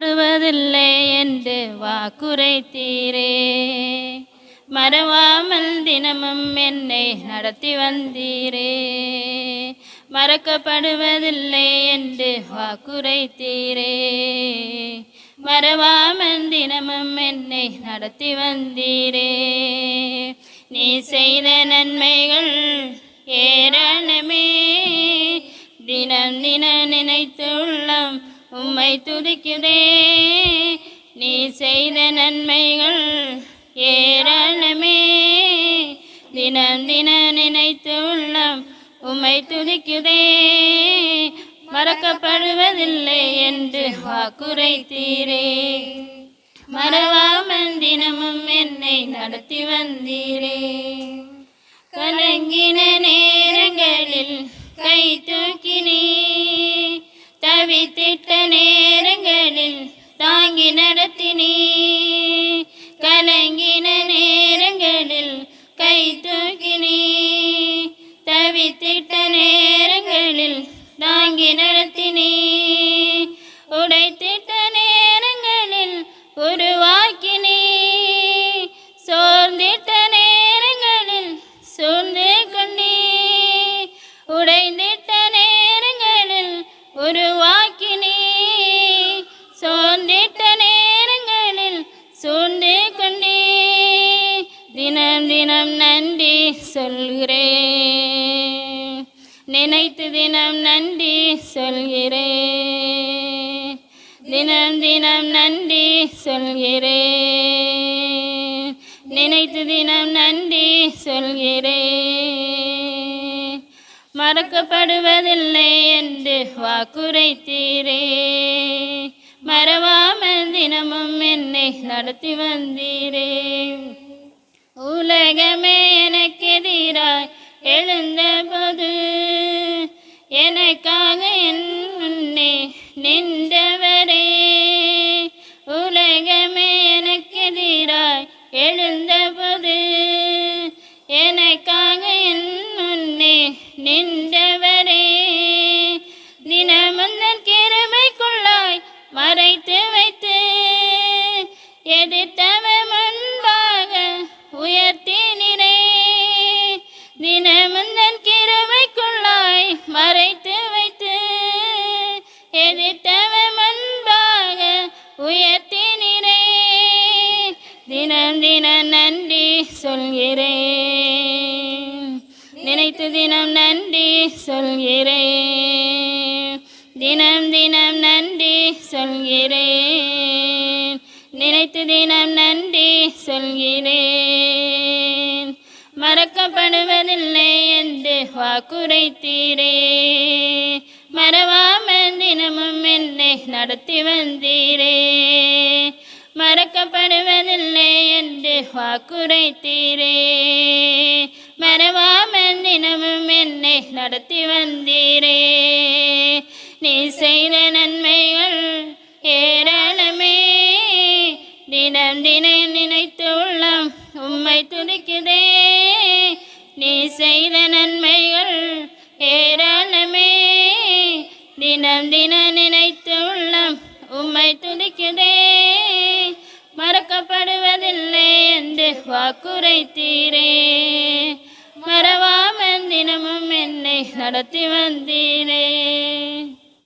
பாடுவதில்லை என்று வாக்குரைத்தீரே மறவாமல் தினமும் என்னை நடத்தி வந்தீரே. மறக்கப்படுவதில்லை என்று வாக்குரைத்தீரே மறவாமல் தினமும் என்னை நடத்தி வந்தீரே. நீ செய்த நன்மைகள் ஏராளமே. தினம் தின நினைத்து உள்ளம் உம்மை துதிக்குதே. நீ செய்த நன்மைகள் ஏராளமே. தினம் தின நினைத்து உள்ளம் உம்மை துதிக்குதே. மறக்கப்படுவதில்லை என்று வாக்குரைத்தீரே மறவாமல் தினமும் என்னை நடத்தி வந்தீரே. கலங்கின நேரங்களில் கை தூக்கினே திட்ட நேரங்களில் உருவாக்கினீ. சோர்ந்திட்ட நேரங்களில் சூழ்ந்து கொண்டீ. உடைந்திட்ட நேரங்களில் உருவாக்கினீ. சோர்ந்திட்ட நேரங்களில் சூழ்ந்து கொண்டீ. தினம் தினம் நன்றி சொல்கிறேன். நினைத்து தினம் நன்றி சொல்கிறேன். தினம் தினம் நன்றி சொல்கிறேன். நினைத்து தினம் நன்றி சொல்கிறேன். மறக்கப்படுவதில்லை என்று வாக்குரைத்தீரே மறவாமல் தினமும் என்னை நடத்தி வந்தீரே உலகமே எதிராய் எனக்காக என் முன்னே நின்றவரே. தினமந்தன் கிருமைக்குள்ளாய் மறைத்து சொல்கிறேன். நினைத்து தினம் நன்றி சொல்கிறேன். தினம் தினம் நன்றி சொல்கிறேன். நினைத்து தினம் நன்றி சொல்கிறேன். மறக்கப்படுவதில்லை என்று வாக்குரைத்தீரே மறவாமல் தினமும் என்னை நடத்தி வந்தீரே. மறக்கப்படுவதில்லை என்று வாக்குரைத்தீரே மறவாமல் தினமும் என்னை நடத்தி வந்தீரே நீ செய்த நன்மைகள் ஏராளமே தினம் தினம் நினைத்து உள்ளம் உம்மை துடிக்குதே நீ செய்த நன்மை வாக்குரைத்தீரே மறவாமல் தினமும் என்னை நடத்தி வந்தீரே.